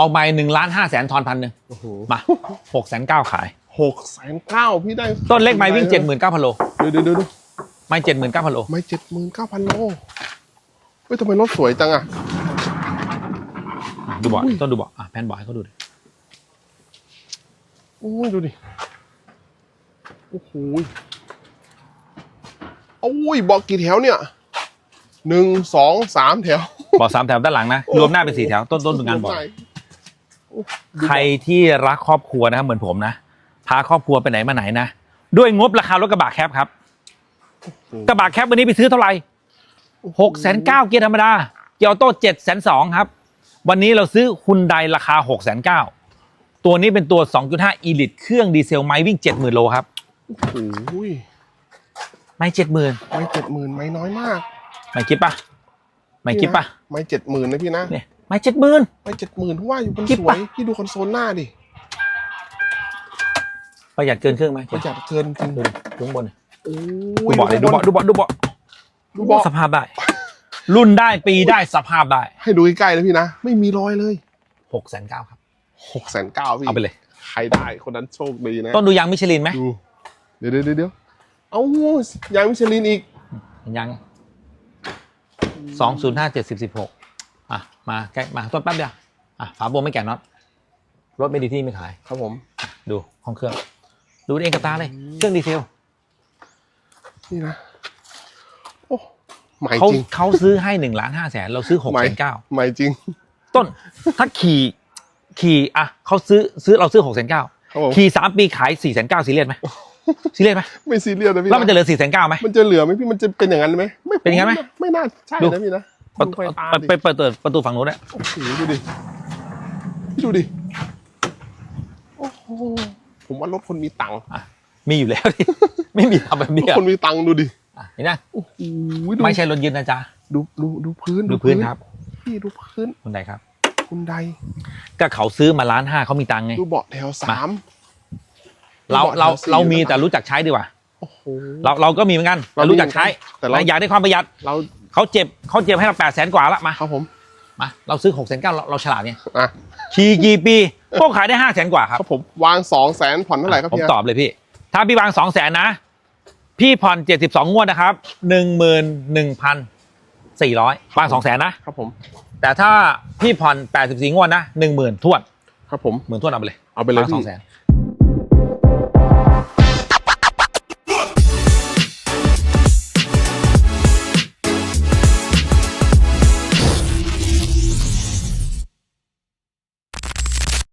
ออกใหม่หนึ่งล้านห้าแสนทอนพันหนึ่งโอ้โหมาหกแสนเก้าขาย หกแสนเก้าพี่ได้ต้นเล็กไม้วิ่งเจ็ดหมื่นเก้าพันโลดูดูดูดูไม้เจ็ดหมื่นเก้าพันโลไม่เจ็ดหมื่นเก้าพันโลเฮ้ยทำไมรถสวยจังอะ ดูเบาะอุ้ยต้นดูเบาะอะแพนเบาะให้เขาดูดิโอ้ยดูดิ โอ้โหโอ้ยบอกกี่แถวเนี่ย หนึ่งสองสามแถวเบาะสามแถวด้านหลังนะ รวมหน้าเป็นสี่แถวต้นต้นเป็นงานเบาะโอ้ดู ใครที่รักครอบครัวนะครับเหมือนผมนะ พาครอบครัวไปไหนมาไหนนะ ด้วยงบราคารถกระบะแคปครับ กระบะแคปวันนี้ไปซื้อเท่าไหร่หกแสนเก้าเกียร์ธรรมดา เกียร์ออโต้เจ็ดแสนสองครับ วันนี้เราซื้อฮุนไดราคาหกแสนเก้าตัวนี้เป็นตัว 2.5 e l i t เครื่องดีเซลไม้วิ่ง 70,000 โลครับโอ้ยไม่70,000ไม่เจ็ดหมื่นไม่น้อยมาก ไม่คิดปะไม่คิดปะไม่เจ็ดหมื่นนะพี่นะเนี่ย ไม่70,000ไม่เจ็ดหมื่นเพราะว่าอยู่บนคิดสวปะยพี่ดูคอนโซลหน้าดิประหยัดเกินครึ่งไหมประหยัดเกินจริงดูดิดูข้างบนดิโอ้ดูเบาะเลยดูเบาะดูเบาะดูเบาะดูเบาะสภาพได้ รุ่นได้ปีได้สภาพได้ ให้ดูใกล้ๆนะพี่นะ ไม่มีรอยเลย6 9 0 0 0ครับหกแสนเก้าพี่เอาไปเลย ใครได้คนนั้นโชคดีนะ ต้นดูยางมิชลินไหมดูเดี๋ยวเดี๋ยวเดี๋ยวเดี๋ยวเอายางมิชลินอีกยังสองศูนย์ห้าเจ็ดสิบสิบหก อะมาใกล้มาต้นแป๊บเดียวอะฝาโบวไม่แกะน็อตรถไม่ดีที่ไม่ขายครับผมดูห้องเครื่อง ดูเองกับตาเลยเครื่องดีเซลนี่นะโอ้ใหม่เขาจริงเขาซื้อให้หนึ่งล้านห้าแสนเราซื้อหกใหม่แสนเก้าใหม่จริง ต้นถ้าขี่ขี่อะเขาซื้อซื้อเราซื้อหกแสนเก้าครับผมขี่สามปีขายสี่แสนเก้าซีเรียสไหมซีเรียสไหมไม่ซีเรียสนะพี่แล้วมันจะเหลือสี่แสนเก้าไหมมันจะเหลือไหมพี่มันจะเป็นอย่างนั้นไหมไม่เป็นอย่างนั้นไหมไม่น่าใช่ดูนะพี่นะ ประดูตูไฟตาไปดิไปเปิดประตูฝั่งนู้นด้วยโอ้โหดูดิพี่ดูดิ โอ้โห ผมว่ารถคนมีตังค์มีอยู่แล้วดิไม่มีทำแบบนี้รถอะคนมีตังค์ดูดิอะเห็นไหมโอ้โหดูไม่ใช่รถยืนนะจ๊ะ ดูดูดูพื้นดูพื้นครับ พี่ดูพื้นคนใดครับ คุณใดก็เขาซื้อมาล้านห้าเขามีตังค์ไง ดูเบาะแถวสาม เราดูบะเราแถวสี่เรามีนะครับแต่รู้จักใช้ดีกว่า โอ้โห เราเราก็มีเหมือนกันเราแต่รู้จักใช้แต่เรา นะอยากได้ความประหยัด เรา เขาเจ็บเขาเจ็บให้เราแปดแสนกว่าละมาครับผมมาเราซื้อหกแสนเก้าเราเราฉลาดเนี่ยอะขี่กี่ปีพวกขายได้ห้าแสนกว่าคครับรับผมวางสองแสนผ่อนเท่าไหร่ครับผมพี่ตอบเลยพี่ ถ้าพี่วางสองแสนนะ พี่ผ่อนเจ็ดสิบสองงวดนะครับหนึ่งหมื่นหนึ่งพันสี่ร้อยวางสองแสนนะครับผม แต่ถ้าพี่ผ่อนแปดสิบสี่งวดนะหนึ่งหมื่นทวน ครับผมหมื่นทวนเอาไปเลยเอาไปเลยสองพี่แสน